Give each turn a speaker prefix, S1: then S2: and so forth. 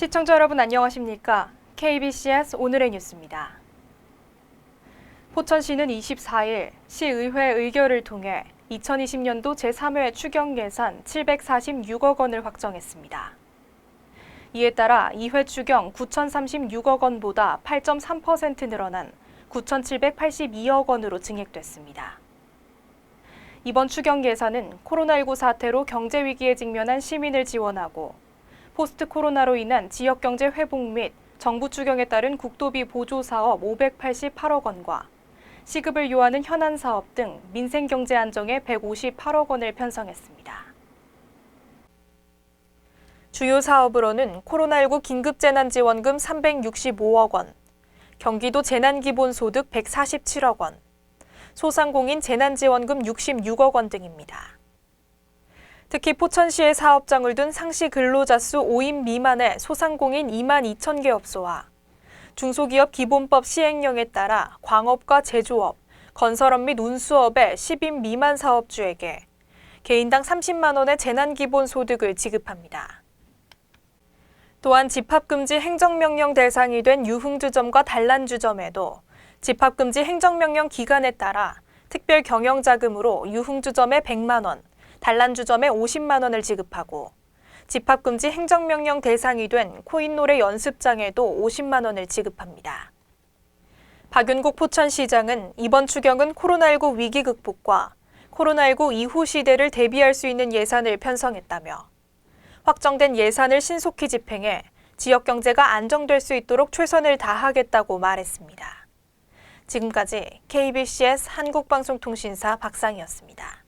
S1: 시청자 여러분 안녕하십니까? KBCS 오늘의 뉴스입니다. 포천시는 24일 시의회 의결을 통해 2020년도 제3회 추경 예산 746억 원을 확정했습니다. 이에 따라 2회 추경 9,036억 원보다 8.3% 늘어난 9,782억 원으로 증액됐습니다. 이번 추경 예산은 코로나19 사태로 경제 위기에 직면한 시민을 지원하고 포스트 코로나로 인한 지역 경제 회복 및 정부 추경에 따른 국도비 보조 사업 588억 원과 시급을 요하는 현안 사업 등 민생 경제 안정에 158억 원을 편성했습니다. 주요 사업으로는 코로나19 긴급재난지원금 365억 원, 경기도 재난기본소득 147억 원, 소상공인 재난지원금 66억 원 등입니다. 특히 포천시의 사업장을 둔 상시 근로자 수 5인 미만의 소상공인 2만 2천 개 업소와 중소기업 기본법 시행령에 따라 광업과 제조업, 건설업 및 운수업의 10인 미만 사업주에게 개인당 30만 원의 재난기본소득을 지급합니다. 또한 집합금지 행정명령 대상이 된 유흥주점과 단란주점에도 집합금지 행정명령 기간에 따라 특별 경영자금으로 유흥주점에 100만 원, 단란주점에 50만 원을 지급하고 집합금지 행정명령 대상이 된 코인노래 연습장에도 50만 원을 지급합니다. 박윤국 포천시장은 이번 추경은 코로나19 위기 극복과 코로나19 이후 시대를 대비할 수 있는 예산을 편성했다며 확정된 예산을 신속히 집행해 지역 경제가 안정될 수 있도록 최선을 다하겠다고 말했습니다. 지금까지 KBCS 한국방송통신사 박상이었습니다.